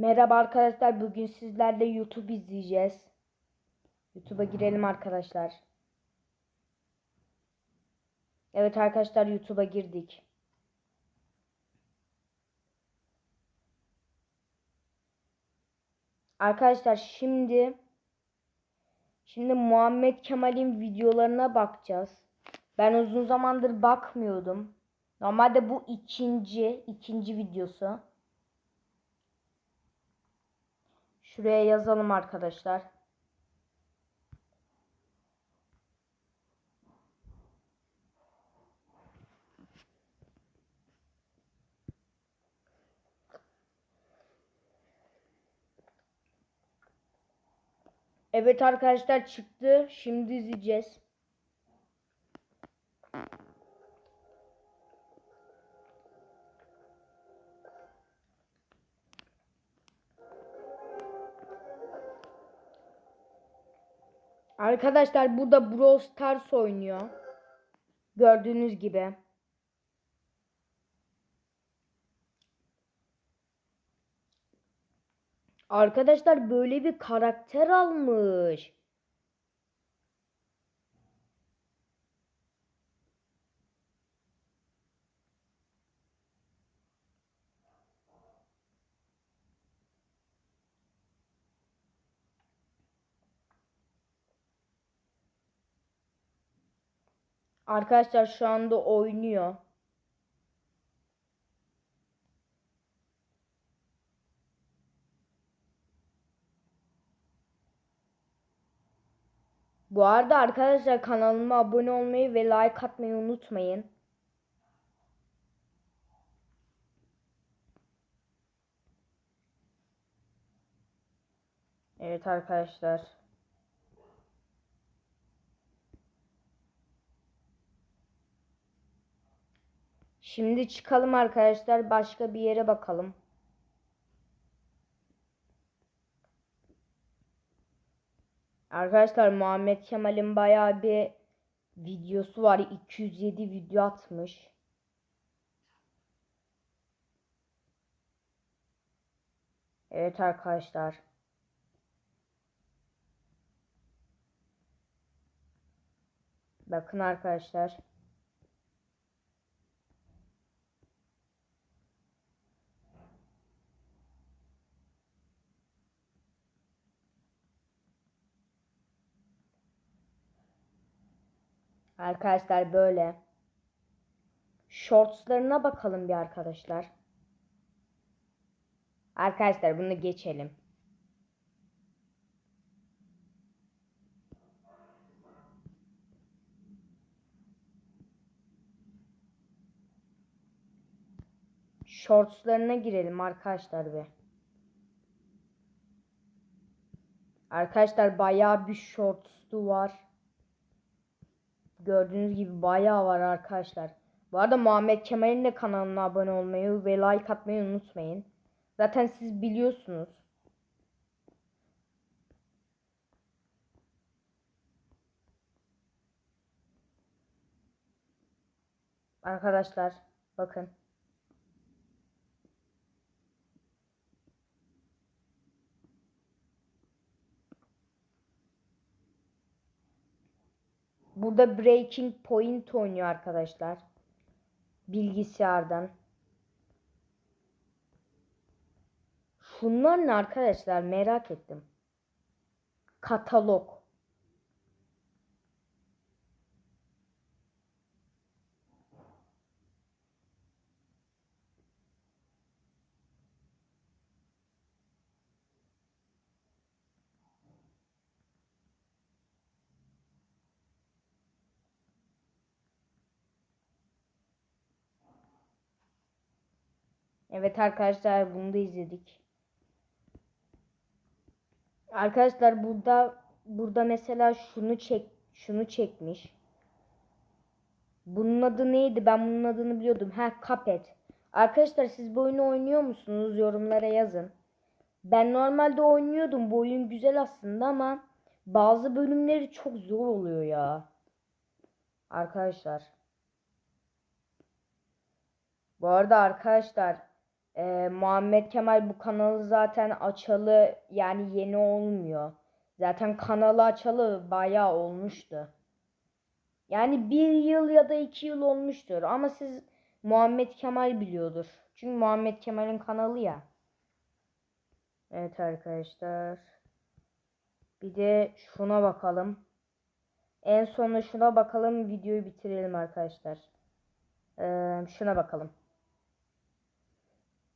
Merhaba arkadaşlar. Bugün sizlerle YouTube izleyeceğiz. YouTube'a girelim arkadaşlar. Evet arkadaşlar YouTube'a girdik. Arkadaşlar şimdi şimdi Muhammed Kemal'in videolarına bakacağız. Ben uzun zamandır bakmıyordum. Normalde bu ikinci ikinci videosu. Şuraya yazalım arkadaşlar. Evet arkadaşlar çıktı. Şimdi izleyeceğiz. Arkadaşlar burada Brawl Stars oynuyor. Gördüğünüz gibi. Arkadaşlar böyle bir karakter almış. Arkadaşlar şu anda oynuyor. Bu arada arkadaşlar kanalıma abone olmayı ve like atmayı unutmayın. Evet arkadaşlar. Şimdi çıkalım arkadaşlar başka bir yere bakalım. Arkadaşlar Muhammed Kemal'in bayağı bir videosu var. 207 video atmış. Evet arkadaşlar. Bakın arkadaşlar. Arkadaşlar böyle. Shortslarına bakalım bir arkadaşlar. Arkadaşlar bunu geçelim. Shortslarına girelim arkadaşlar be. Arkadaşlar bayağı bir shorts'u var. Gördüğünüz gibi bayağı var arkadaşlar. Bu arada Muhammed Kemal'in de kanalına abone olmayı ve like atmayı unutmayın. Zaten siz biliyorsunuz. Arkadaşlar bakın. Burada Breaking Point oynuyor arkadaşlar. Bilgisayardan. Şunlar ne arkadaşlar merak ettim. Katalog. Evet arkadaşlar bunu da izledik. Arkadaşlar burada burada mesela şunu çek şunu çekmiş. Bunun adı neydi? Ben bunun adını biliyordum. Ha Cuphead. Arkadaşlar siz bu oyunu oynuyor musunuz? Yorumlara yazın. Ben normalde oynuyordum. Bu oyun güzel aslında ama bazı bölümleri çok zor oluyor ya. Arkadaşlar. Bu arada arkadaşlar Ee, Muhammed Kemal bu kanalı zaten açalı yani yeni olmuyor. Zaten kanalı açalı bayağı olmuştu. Yani bir yıl ya da iki yıl olmuştur. Ama siz Muhammed Kemal biliyordur. Çünkü Muhammed Kemal'in kanalı ya. Evet arkadaşlar. Bir de şuna bakalım. En sonunda şuna bakalım. Videoyu bitirelim arkadaşlar. Ee, şuna bakalım.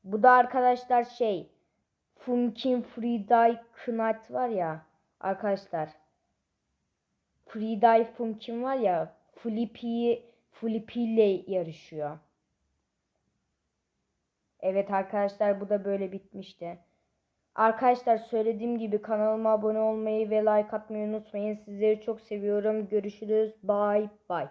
Bu da arkadaşlar şey. Funkin Friday Knight var ya. Arkadaşlar. Friday Funkin var ya. Flippy, Flippy ile yarışıyor. Evet arkadaşlar bu da böyle bitmişti. Arkadaşlar söylediğim gibi kanalıma abone olmayı ve like atmayı unutmayın. Sizleri çok seviyorum. Görüşürüz. Bye bye.